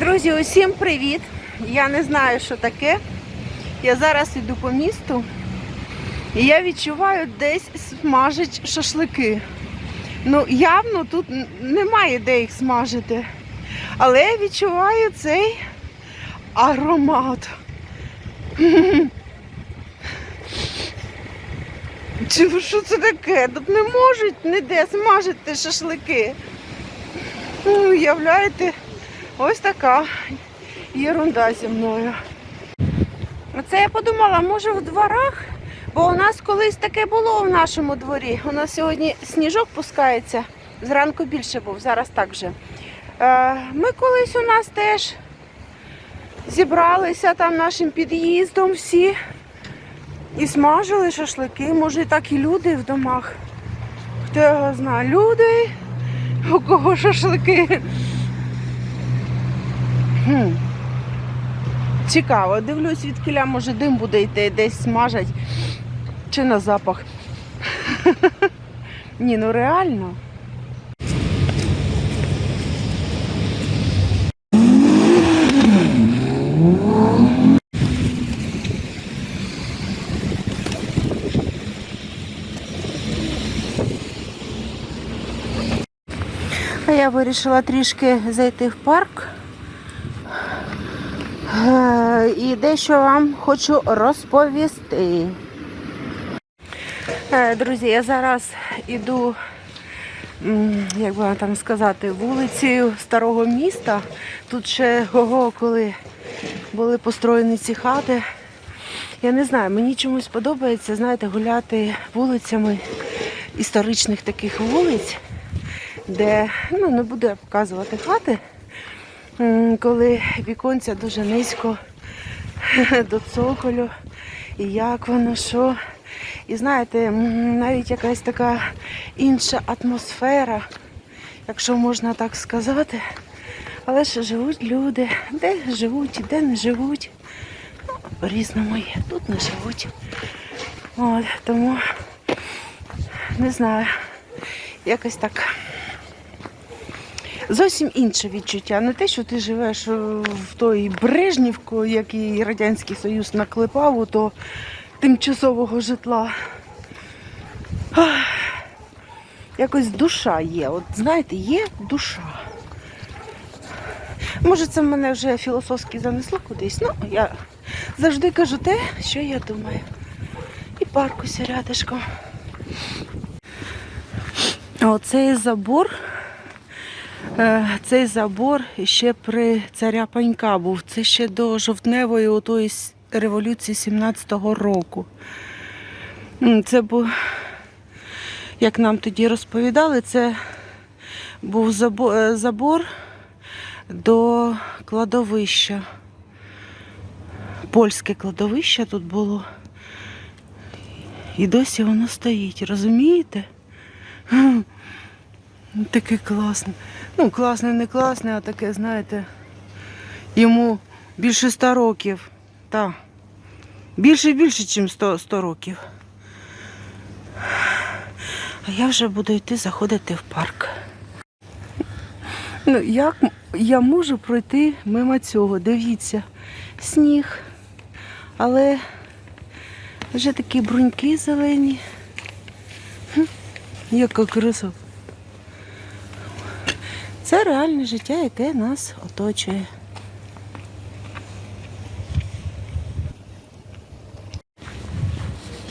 Друзі, усім привіт! Я не знаю, що таке. Я зараз йду по місту і я відчуваю, десь смажать шашлики. Ну, явно тут немає де їх смажити. Але я відчуваю цей аромат. Чи що це таке? Тут не можуть ніде смажити шашлики. Ну, Уявляєте, ось така єрунда зі мною. Оце я подумала, може в дворах, бо у нас колись таке було в нашому дворі. У нас сьогодні сніжок пускається, зранку більше був, зараз так же. Е, Ми колись у нас теж зібралися там нашим під'їздом всі і смажили шашлики. Може, і так і люди в домах. Хто його знає, люди, у кого шашлики. Хм. Цікаво, дивлюсь, від кіля може дим буде йти, десь смажать чи на запах. Ні, ну реально. А я вирішила трішки зайти в парк. Е, І дещо вам хочу розповісти. Е, Друзі, я зараз іду, як би там сказати, вулицею старого міста. Тут ще ого, коли були построєні ці хати. Я не знаю, мені чомусь подобається, знаєте, гуляти вулицями історичних таких вулиць, де ну, не буду я показувати хати. Коли віконця дуже низько до цоколю, і як воно, що. І знаєте, навіть якась така інша атмосфера, якщо можна так сказати. Але ж живуть люди, де живуть, де не живуть. Ну, по-різному є, тут не живуть. От, тому не знаю, якось так. Зовсім інше відчуття. Не те, що ти живеш в той Брежнівку, який Радянський Союз наклепав, у то тимчасового житла. Якось душа є. От знаєте, є душа. Може, це мене вже філософськи занесло кудись. Ну, я завжди кажу те, що я думаю. І парк ось рядишком. Оцей забор. Е, Цей забор ще при царя Панька був. Це ще до жовтневої отої революції 17-го року. Це був, як нам тоді розповідали, це був е, забор до кладовища. Польське кладовище тут було. І досі воно стоїть, розумієте? Таке класне. Ну, класне, не класне, а таке, знаєте, йому більше ста років. Так. Більше більше, ніж 100, 100 років. А я вже буду йти заходити в парк. Ну, як я можу пройти мимо цього? Дивіться, сніг. Але вже такі бруньки зелені. Яка краса. Це реальне життя, яке нас оточує.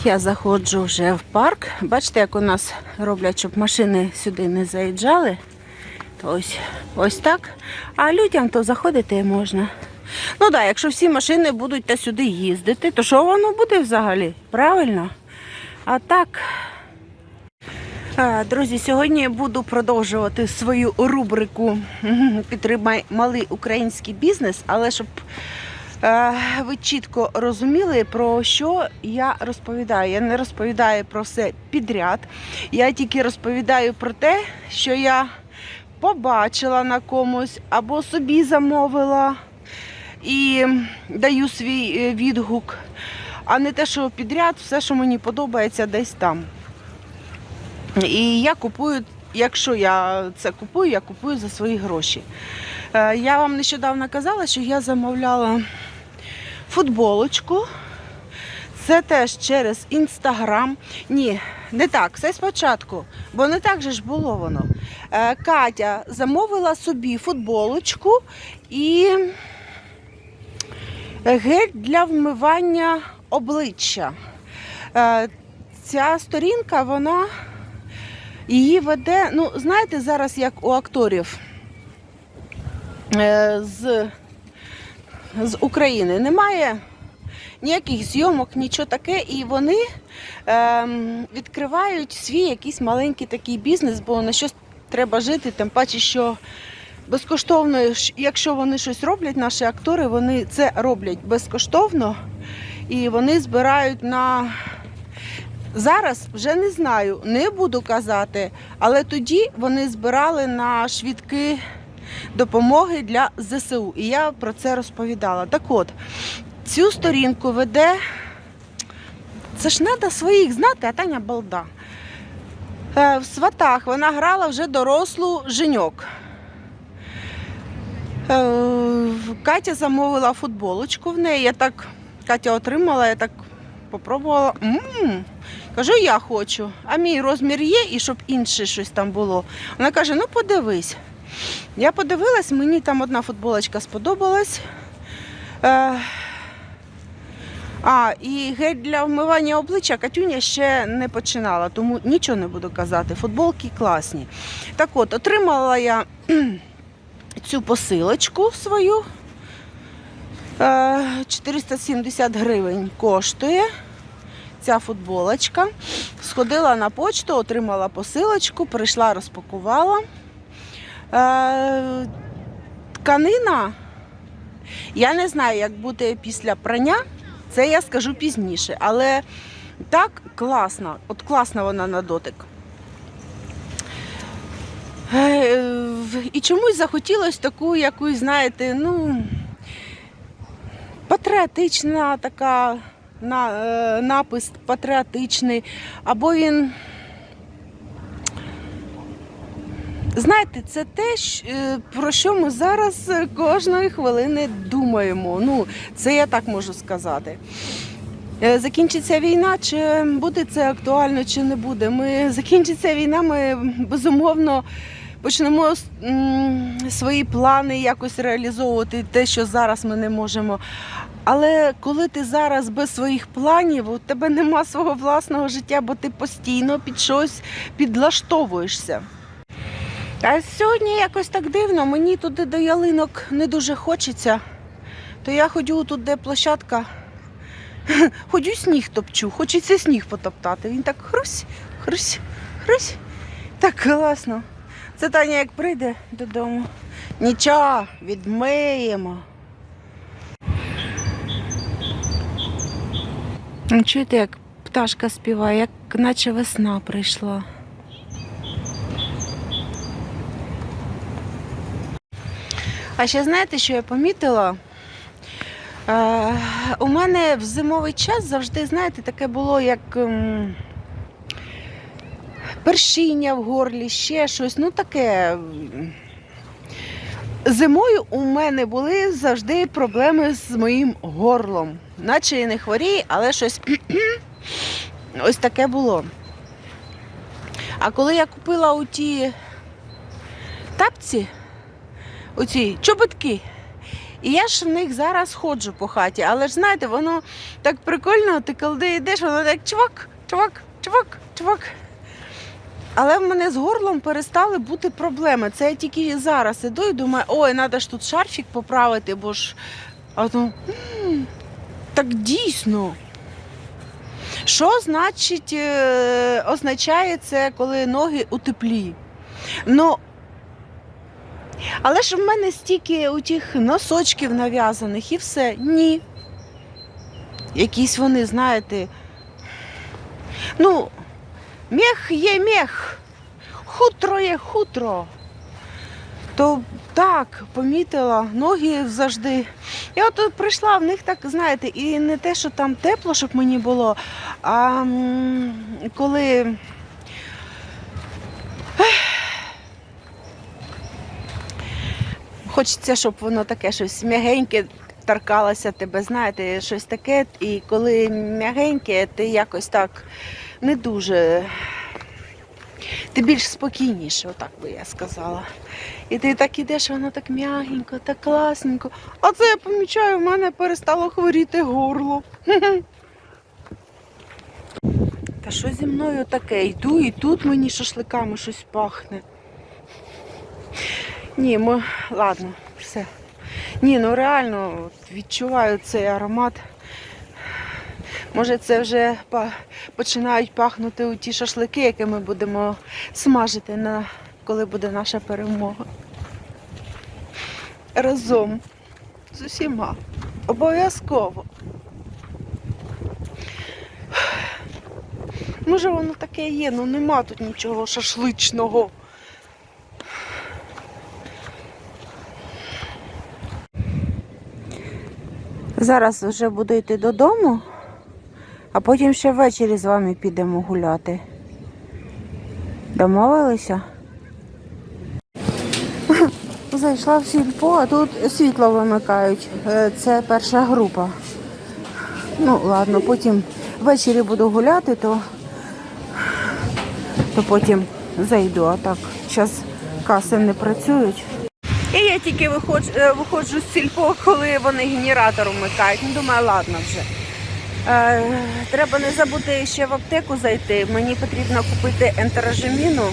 Я заходжу вже в парк. Бачите, як у нас роблять, щоб машини сюди не заїжджали. Ось, ось так. А людям то заходити можна. Ну так, якщо всі машини будуть та сюди їздити, то що воно буде взагалі? Правильно? А так, Друзі, сьогодні буду продовжувати свою рубрику Підтримай малий український бізнес, але щоб е, ви чітко розуміли, про що я розповідаю. Я не розповідаю про все підряд. Я тільки розповідаю про те, що я побачила на комусь або собі замовила і даю свій е, відгук, а не те, що підряд, все, що мені подобається, десь там. І я купую, якщо я це купую, я купую за свої гроші. Е, Я вам нещодавно казала, що я замовляла футболочку. Це теж через інстаграм. Ні, не так, все спочатку, бо не так же ж було воно. Е, Катя замовила собі футболочку і гель для вмивання обличчя. Е, Ця сторінка, вона її веде, ну, знаєте, зараз як у акторів е, з, з України. Немає ніяких зйомок, нічого таке, і вони ем, відкривають свій якийсь маленький такий бізнес, бо на щось треба жити, тим паче, що безкоштовно, якщо вони щось роблять, наші актори, вони це роблять безкоштовно. І вони збирають на. Зараз вже не знаю, не буду казати, але тоді вони збирали на швидкі допомоги для ЗСУ. І я про це розповідала. Так от, цю сторінку веде. Це ж треба своїх знати, а Таня балда. Е, В сватах вона грала вже дорослу женьок. Е, Катя замовила футболочку в неї. Я так, Катя отримала, я так попробувала. м Кажу, я хочу. А мій розмір є, і щоб інше щось там було. Вона каже: ну подивись. Я подивилась, мені там одна футболочка сподобалась. Е, а, і гель для вмивання обличчя Катюня ще не починала, тому нічого не буду казати. Футболки класні. Так от, отримала я цю посилочку свою. Е, 470 гривень коштує ця футболочка. Сходила на почту, отримала посилочку, прийшла, розпакувала. Е, Тканина. Я не знаю, як буде після прання. Це я скажу пізніше. Але так класно, от класна вона на дотик. Е, І чомусь захотілося таку якусь, знаєте, ну, патріотична така на, е, напис патріотичний, або він. Знаєте, це те, е, про що ми зараз е, кожної хвилини думаємо. Ну, це я так можу сказати. Закінчиться війна, чи буде це актуально, чи не буде. Ми закінчиться війна, ми безумовно почнемо свої плани якось реалізовувати те, що зараз ми не можемо. Але коли ти зараз без своїх планів, у тебе нема свого власного життя, бо ти постійно під щось підлаштовуєшся. А сьогодні якось так дивно, мені туди до ялинок не дуже хочеться. То я ходю тут, де площадка. Ходю сніг топчу, хочеться сніг потоптати. Він так хрусь, хрусь, хрусь. Так класно. Це Таня як прийде додому. Нічого, відмиємо. Чуєте, як пташка співає, як наче весна прийшла. А ще знаєте, що я помітила? Е, у мене в зимовий час завжди, знаєте, таке було як ем, першіння в горлі, ще щось. Ну таке. Зимою у мене були завжди проблеми з моїм горлом. Наче і не хворію, але щось ось таке було. А коли я купила у ті тапці, оці чоботки. І я ж в них зараз ходжу по хаті, але ж знаєте, воно так прикольно, ти коли йдеш, воно так чувак, чувак, чувак, чувак. Але в мене з горлом перестали бути проблеми. Це я тільки зараз іду і думаю, ой, треба ж тут шарфік поправити, бо ж. А то, так дійсно. Що значить, е, означає це, коли ноги у теплі? Ну, але ж в мене стільки у тих носочків нав'язаних і все. Ні. Якісь вони, знаєте. Ну, мех є мех, хутро є хутро. То так, помітила, ноги завжди. Я от прийшла, в них так, знаєте, і не те, що там тепло, щоб мені було, а коли Хочеться, щоб воно таке щось м'ягеньке торкалося тебе, знаєте, щось таке. І коли м'ягеньке, ти якось так не дуже. Ти більш спокійніше, отак би я сказала. І ти так ідеш, воно так м'ягенько, так класненько. А це я помічаю, в мене перестало хворіти горло. Та що зі мною таке? Йду і тут мені шашликами щось пахне. Ні, ми... ладно, все. Ні, ну реально відчуваю цей аромат. Може, це вже починають пахнути у ті шашлики, які ми будемо смажити, на... коли буде наша перемога. Разом з усіма. Обов'язково. Може воно таке є, ну нема тут нічого шашличного. Зараз вже буду йти додому, а потім ще ввечері з вами підемо гуляти. Домовилися? Зайшла в сільпо, а тут світло вимикають. Е, Це перша група. Ну, ладно, потім ввечері буду гуляти, то, то потім зайду, а так зараз каси не працюють. І я тільки виходжу, е, виходжу з сільпо, коли вони генератор вмикають. Ну, думаю, ладно вже. Е, треба не забути ще в аптеку зайти. Мені потрібно купити ентерожеміну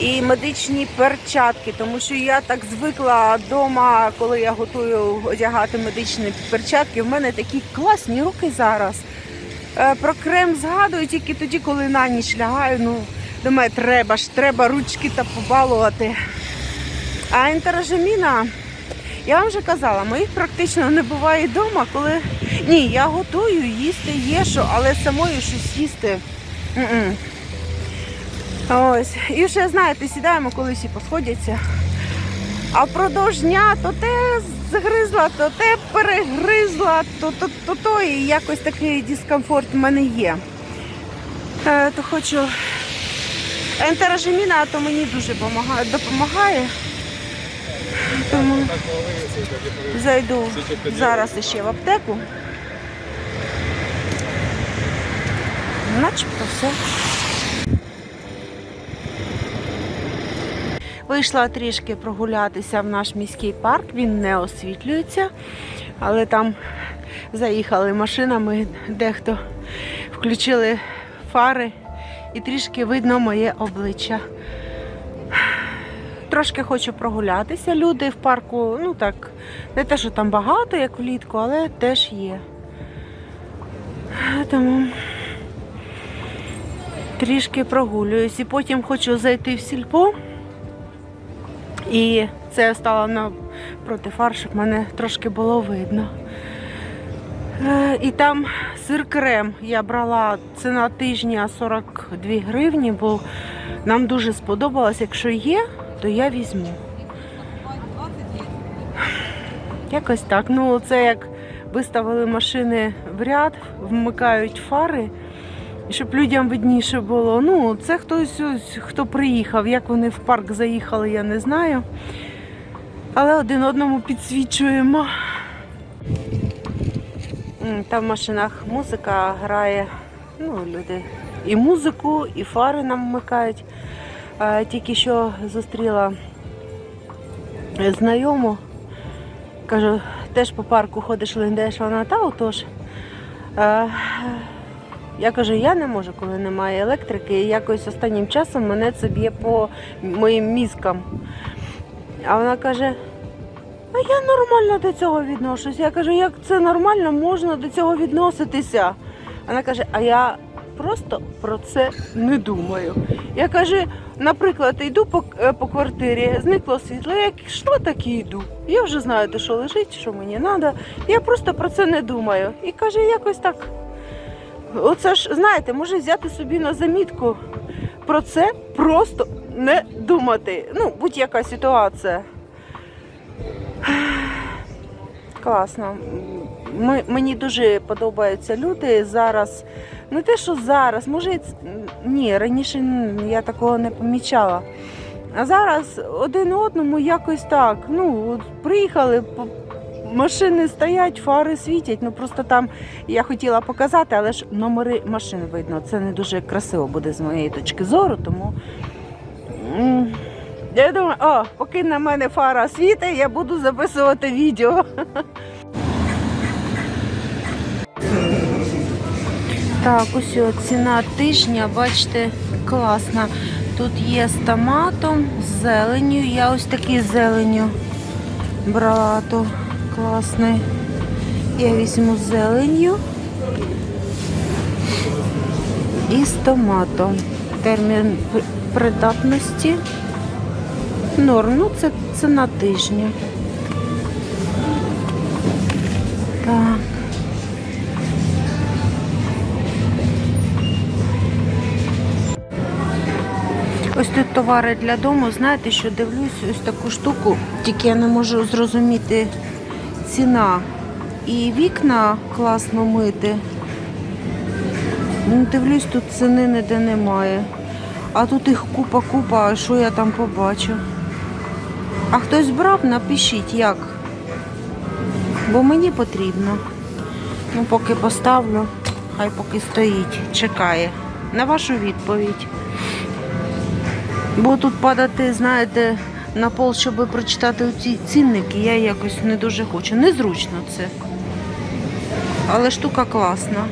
і медичні перчатки, тому що я так звикла вдома, коли я готую одягати медичні перчатки. В мене такі класні руки зараз. Е, Про крем згадую тільки тоді, коли на ніч лягаю. Ну, думаю, треба ж, треба ручки та побалувати. А ентерожеміна, я вам вже казала, моїх практично не буває вдома, коли. Ні, я готую, їсти є що, але самою щось їсти. м-м. Ось. І вже, знаєте, сідаємо колись і посходяться. А впродовж дня то те згризла, то те перегризла, то то, то, то і якось такий дискомфорт в мене є. Е, то хочу. Ентерожеміна, то мені дуже допомагає. Тому зайду зараз ще в аптеку. Начебто все. Вийшла трішки прогулятися в наш міський парк, він не освітлюється, але там заїхали машинами, дехто включили фари і трішки видно моє обличчя. Трошки хочу прогулятися. Люди в парку, ну так, не те, що там багато, як влітку, але теж є. Тому трішки прогулююсь і потім хочу зайти в сільпо. І це я стала напроти фар, щоб мене трошки було видно. Е, І там сир крем я брала ціна тижня 42 гривні, бо нам дуже сподобалось. Якщо є, то я візьму. Якось так. Ну, це як виставили машини в ряд, вмикають фари, щоб людям видніше було. Ну, це хтось, ось, хто приїхав. Як вони в парк заїхали, я не знаю. Але один одному підсвічуємо. Там в машинах музика грає. Ну, люди і музику, і фари нам вмикають. Е, Тільки що зустріла знайому. Кажу, теж по парку ходиш, линдеш, вона та отож. Е, Я кажу, я не можу, коли немає електрики. І якось останнім часом мене це б'є по моїм мізкам. А вона каже, а я нормально до цього відношусь. Я кажу, як це нормально, можна до цього відноситися. Вона каже, а я просто про це не думаю. Я кажу, наприклад, йду по, е, по квартирі, зникло світло, як йшло, так і йду. Я вже знаю, де що лежить, що мені треба. Я просто про це не думаю. І каже, якось так. Оце ж, знаєте, може взяти собі на замітку про це просто не думати. Ну, будь-яка ситуація. Класно. Ми, мені дуже подобаються люди зараз. Не те, що зараз, може, ні, раніше я такого не помічала. А зараз один одному якось так. Ну, приїхали, машини стоять, фари світять. Ну просто там я хотіла показати, але ж номери машин видно. Це не дуже красиво буде з моєї точки зору, тому. Я думаю, о, поки на мене фара світить, я буду записувати відео. Так, ось ціна тижня, бачите, класна. Тут є з томатом, з зеленю. Я ось такий з зеленю брала, то класний. Я візьму з зеленю і з томатом. Термін придатності. Норм, ну це ціна тижня. Так. Ось тут товари для дому. Знаєте, що дивлюсь ось таку штуку, тільки я не можу зрозуміти ціна. І вікна класно мити. Ну, Дивлюсь, тут ціни ніде немає. А тут їх купа-купа, а що я там побачу? А хтось брав, напишіть як. Бо мені потрібно. Ну, поки поставлю, хай поки стоїть, чекає. На вашу відповідь. Бо тут падати, знаєте, на пол, щоб прочитати ці цінники, я якось не дуже хочу. Незручно це. Але штука класна.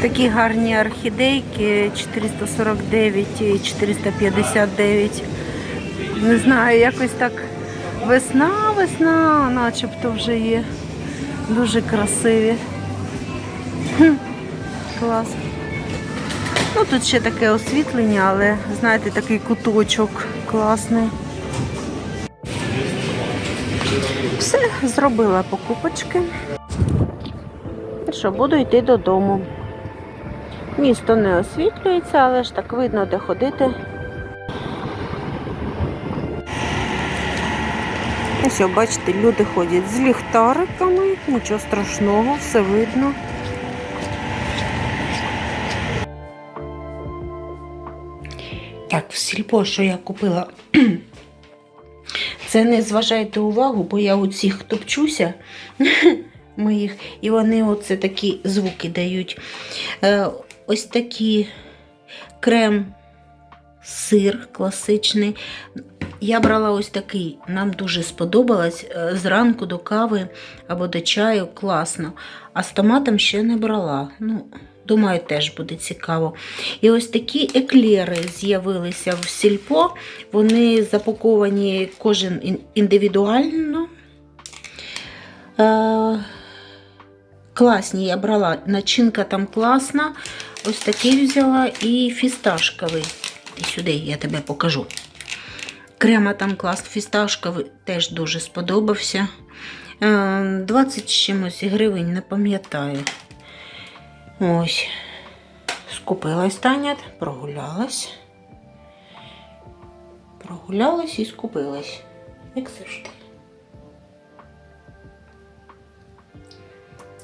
Такі гарні орхідейки 449 і 459. Не знаю, якось так весна, весна, начебто вже є. Дуже красиві. Клас. Ну, тут ще таке освітлення, але знаєте, такий куточок класний. Все, зробила покупочки. Що, буду йти додому. Місто не освітлюється, але ж так видно, де ходити. Ось, бачите, люди ходять з ліхтариками, нічого страшного, все видно. Так, в сільпо, що я купила. Це не зважайте увагу, бо я у цих топчуся моїх, і вони оце такі звуки дають. Е, ось такі крем, сир класичний. Я брала ось такий, нам дуже сподобалось. Е, Зранку до кави або до чаю класно. А з томатом ще не брала. Ну, думаю, теж буде цікаво. І ось такі еклери з'явилися в сільпо. Вони запаковані кожен індивідуально. Е, класні я брала. Начинка там класна. Ось такий взяла і фісташковий. Ти сюди, я тебе покажу. Крема там клас, фісташковий теж дуже сподобався. Е, 20 чимось гривень, не пам'ятаю. Ось. Скупилась Таня, прогулялась. Прогулялась і скупилась. Як завжди.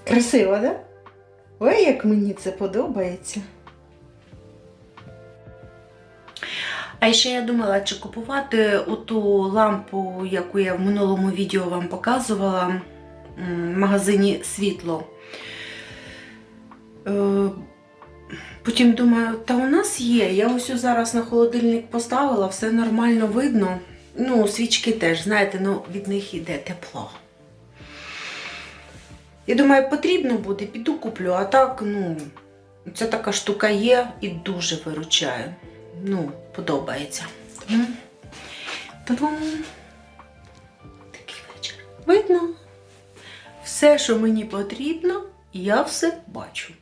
Красиво, да? Ой, як мені це подобається. А ще я думала, чи купувати оту лампу, яку я в минулому відео вам показувала в магазині світло. Е, Потім думаю, та у нас є. Я ось зараз на холодильник поставила, все нормально видно. Ну, свічки теж, знаєте, ну, від них іде тепло. І думаю, потрібно буде, піду куплю, а так, ну, це така штука є і дуже виручає. Ну, подобається. Тому, тому такий вечір. Видно, все, що мені потрібно, я все бачу.